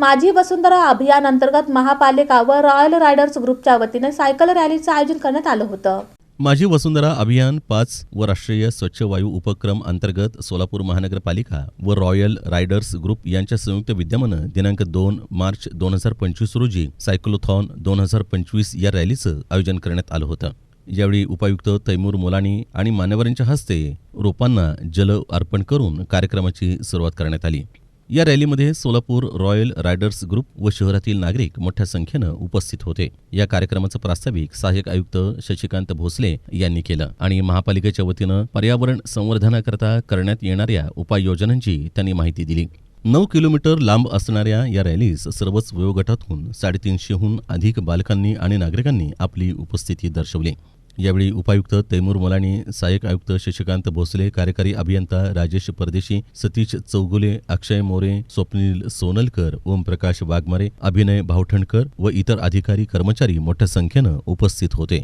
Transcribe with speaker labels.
Speaker 1: माझी वसुंधरा अभियान अंतर्गत महापालिका व रॉयल रायडर्स ग्रुपच्या वतीने सायकल रॅलीचं आयोजन करण्यात आलं होतं.
Speaker 2: माझी वसुंधरा अभियान पाच व राष्ट्रीय स्वच्छ वायू उपक्रम अंतर्गत सोलापूर महानगरपालिका व रॉयल रायडर्स ग्रुप यांच्या संयुक्त विद्यमानं दिनांक दोन मार्च दोन हजार पंचवीस रोजी सायक्लोथॉन दोन हजार पंचवीस या रॅलीचं आयोजन करण्यात आलं होतं. यावेळी उपायुक्त तैमूर मोलानी आणि मान्यवरांच्या हस्ते रोपांना जल अर्पण करून कार्यक्रमाची सुरुवात करण्यात आली. या रॅलीमध्ये सोलापूर रॉयल रायडर्स ग्रुप व शहरातील नागरिक मोठ्या संख्येनं उपस्थित होते. या कार्यक्रमाचं प्रास्ताविक सहाय्यक आयुक्त शशिकांत भोसले यांनी केलं आणि महापालिकेच्या वतीनं पर्यावरण संवर्धनाकरता करण्यात येणाऱ्या उपाययोजनांची त्यांनी माहिती दिली. नऊ किलोमीटर लांब असणाऱ्या या रॅलीस सर्वच वयोगटातून साडेतीनशेहून अधिक बालकांनी आणि नागरिकांनी आपली उपस्थिती दर्शवली. यावेळी उपायुक्त तैमूर मलानी सहाय्यक आयुक्त शशिकांत भोसले कार्यकारी अभियंता राजेश परदेशी सतीश चौगुले अक्षय मोरे स्वप्नील सोनलकर ओमप्रकाश वाघमारे अभिनय भावठणकर व इतर अधिकारी कर्मचारी मोठ्या संख्येनं उपस्थित होते.